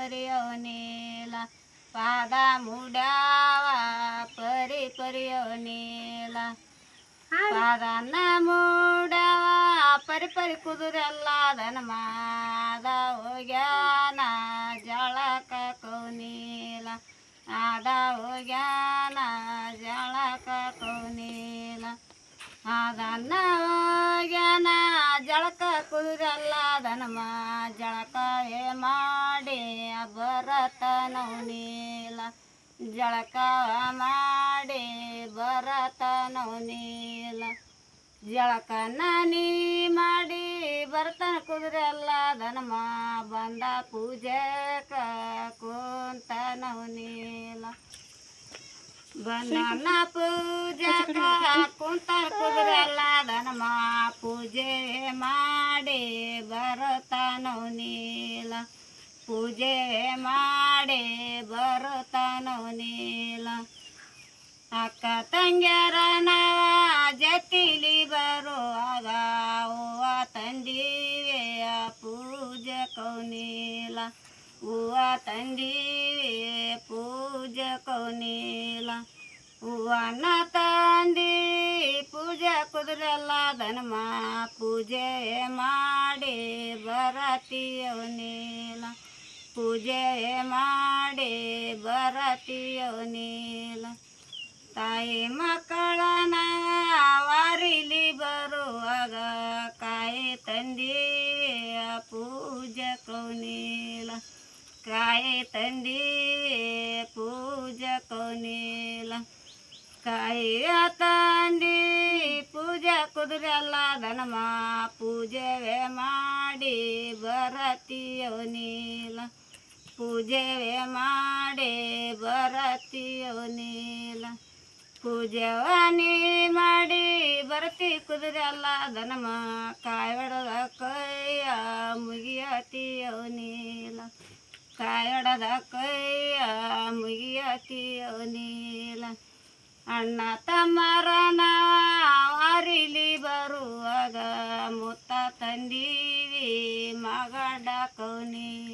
ಪರಿಯವನೇಲ ಪಾದ ಮುಡ್ಯಾವ ಪರಿ ಪರಿಯವನೇಲ ಪಾದನ ಮೂಡವ ಪರಿ ಪರಿ ಕುದುರೆಲ್ಲ ದನ ಮಾದ ಹೋಗ್ಯಾನ ಜಳಕ ಕೌನೀಲ ಆದ ಹೋಗ್ಯಾನ ಜಳಕ ಕೌನೀಲ ಅದನ್ನ ಹೋಗ್ಯಾನ ಜಳಕ ಕುದುರೆಲ್ಲ ದನಮ ಜಳಕವೇ ಮಾಡಿ ಬರತ ನವನೀಲ ಜಳಕ ಮಾಡಿ ಬರತ ನವನೀಲ ಜಳಕ ನಾನಿ ಮಾಡಿ ಬರ್ತಾನ ಕುದುರೆಲ್ಲ ದನಮ ಬಂದ ಪೂಜೆಕ ಕುಂತ ನವನೀಲ ಬಂದನ ಪೂಜೆಕ ಕುಂತ ಕುದುರೆಲ್ಲ ದನಮ ಪೂಜೆ ಮಾಡಿ ಬರತಾನೋ ನೀಲ ಪೂಜೆ ಮಾಡಿ ಬರುತ್ತಾನೋ ನೀಲ. ಅಕ್ಕ ತಂಗ್ಯಾರ ನಾವ ಜತಿಲಿ ಬರುವಾಗ ಹೂವ ತಂದಿವೆ ಪೂಜೆ ಕೌನೀಲ ಹೂವ ತಂದಿವೆ ಪೂಜೆ ಕೌನೀಲ ಹೂವನ್ನ ತಂದಿ ಪೂಜೆ ಕುದುರೆಲ್ಲ ಧನಮ ಪೂಜೆ ಮಾಡಿ ಬರತೀಯವನೀಲ ಪೂಜೆ ಮಾಡಿ ಬರತೀಯವನೀಲ ತಾಯಿ ಮಕ್ಕಳನ ವಾರಿಲಿ ಬರುವಾಗ ಕಾಯಿ ತಂದೀವಿ ಪೂಜೆ ಕೌನೀಲ ಕಾಯಿ ತಂದೀವಿ ಪೂಜೆ ಕೌನೀಲ ಕಾಯಿಯ ತಂದಿ ಪೂಜೆ ಕುದುರೆಲ್ಲ ದನಮ ಪೂಜೆವೆ ಮಾಡಿ ಬರತೀಯವನೀಲ ಪೂಜೆವೆ ಮಾಡಿ ಬರತೀಯವನೀಲ ಪೂಜೆವಾನಿ ಮಾಡಿ ಬರತಿ ಕುದುರೆಲ್ಲ ದನಮ. ಕಾಯಡದ ಕೈಯ ಮುಗಿಯತಿಯೋ ನೀಲ. ಕಾಯಡದ ಕೈಯ ಮುಗಿಯತೀಯವನೀಲ ಅಣ್ಣ ತಮ್ಮರನ ಅರಿಲಿ ಬರುವಾಗ ಮುತ್ತ ತಂದೀವಿ ಮಗಡ ಕೌನೀಲ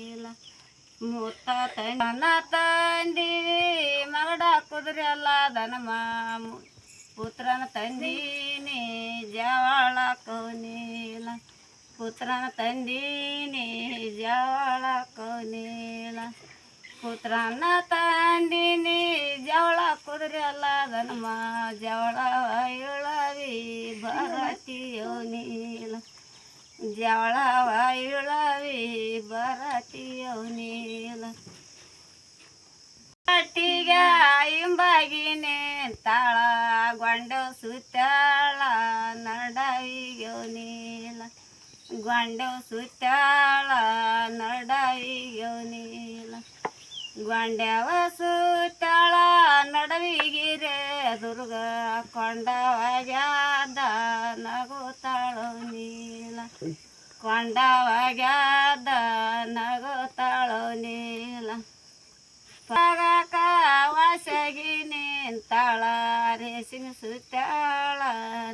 ಮುತ್ತ ತನ್ನ ತಂದೀವಿ ಮಗಡ ಕುದುರೆಲ್ಲ ದನಮ ಮು- ಪುತ್ರನ ತಂದೀನಿ ಜವಾಳ ಕೌನೀಲ ಪುತ್ರನ ತಂದೀನಿ ಜವಾಳ ಕೌನೀಲ ಪುತ್ರನ ತಂದಿನಿ ಜವಳ ಕುದುರೆಲ್ಲ ದನಮ ಜವಳ ಇಳವಿ ಬರತಿಯೋ ನೀಲ ಜವಳ ಹಿಂಬಾಗಿನೇ ತಾಳ ಗೊಂಡು ಸುತ್ತಾಳ ನಡವಿಯೋ ನೀಲ ಗೊಂಡು ಸುತ್ತಾಳ ನಡವಿಯೋ ನೀಲ ಗೊಂಡ್ಯವ ಸುತ್ತಾಳ ನಡವಿಗಿರೆ ದುರ್ಗ ಕೊಂಡವಾಗ್ಯಾದ ನಗುತ್ತಾಳೋ ನೀಲ ಕೊಂಡವಾಗ್ಯಾದ ನಗುತ್ತಾಳೋ ನೀಲ ಪಗಕ ವಾಸಗಿ ನಿಂತಾಳ ರೇಸಿನ ಸುತ್ತಾಳ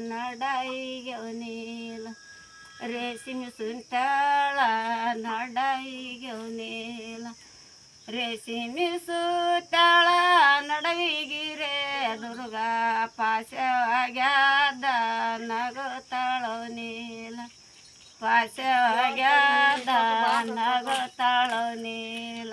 ನಡೈಗೆ ನೀಲ ರೇಸಿನ ಸುತ್ತಾಳ ನಡೈಗೆ ನೀಲ ರೇಸಿಮಿ ಸುತ್ತಾಳ ನಡವಿಗಿರೆ ದುರ್ಗ ಪಾಶವಾಗ್ಯಾದ ನಗುತ್ತಾಳೋ ನೀಲ ಪಾಶವಾಗ್ಯಾದ ನಗುತ್ತಾಳೋ ನೀಲ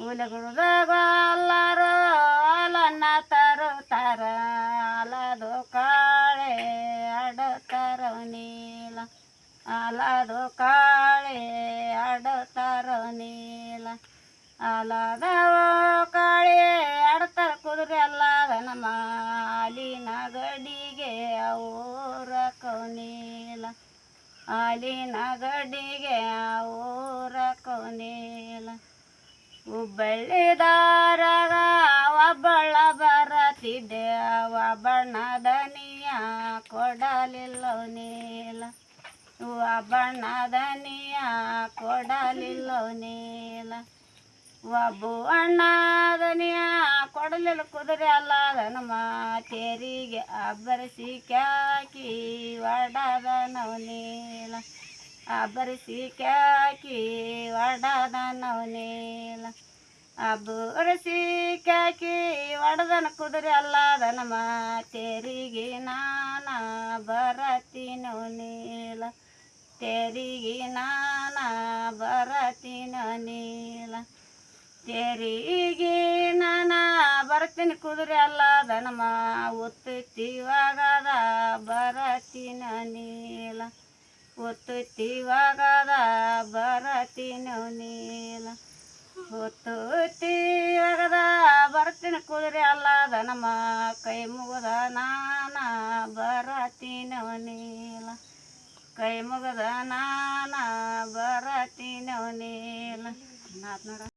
ಉಲಗುಳದಲ್ಲರು ಅಲನ್ನ ತರುತ್ತಾರ ಅಲದು ಕಾಳೆ ಆಡುತ್ತಾರೋ ನೀಲ ಅಲದು ಕಾಳೆ ಆಡುತ್ತಾರೋ ನೀಲ ಅಲದವ ಕಾಳೆ ಆಡ್ತಾರ ಕುದುರೆ ಅಲ್ಲದ ನಮ್ಮ ಅಲಿನ ಗಡಿಗೆ ಊರ ಕೌನೀಲ ಅಲಿನ ಗಡಿಗೆ ಊರ ಕೌನೀಲ ಹುಬ್ಬಳ್ಳಿ ದಾರಾಗ ಒಬ್ಬಳ ಬರತಿದ್ದೆ ಒಬ್ಬಣ್ಣದ ನೀಯ ಕೊಡಲಿಲ್ಲ ನೀಲ. ಒಬ್ಬಣ್ಣದ ನೀಯ ಕೊಡಲಿಲ್ಲ ನೀಲ. ಒಬ್ಬು ಅಣ್ಣದನಿಯ ಕೊಡಲಿಲ್ಲ ಕುದುರೆ ಅಲ್ಲದ ನಮ್ಮ ತೇರಿಗೆ ಅಬ್ಬರಿಸಿ ಕ್ಯಾಕಿ ಒಡದ ನೀಲ. ಅಬ್ಬರಿಸಿ ಕ್ಯಾಕಿ ಒಡದ ನವನೀಲ ಅಬ್ಬರಿಸಿ ಒಡದನ ಕುದುರೆ ಅಲ್ಲದ ನಮ್ಮ ತೆರಿಗೆ ನಾನ ಬರತೀನೋ ನೀಲ. ತೆರಿಗೆ ನಾನ ಬರತೀನೋ ನೀಲ. ತೆರಿಗೆ ನಾನ ಬರ್ತೀನಿ ಕುದುರೆ ಅಲ್ಲದ ನಮ್ಮ ಒತ್ತುತ್ತಿವಾಗದ ಬರತೀನ ನೀಲ. ಒತ್ತುತ್ತಿವಾಗದ ಬರತಿ ನೀಲ. ಒತ್ತುತ್ತಿವಾಗದ ಬರ್ತೀನಿ ಕುದುರೆ ಅಲ್ಲದ ನಮ್ಮ ಕೈ ಮುಗದ ನಾನ ಬರತೀನವನೀಲ ಕೈ ಮುಗದ ನಾನ ಬರತೀನವನೀಲ ನಾತ್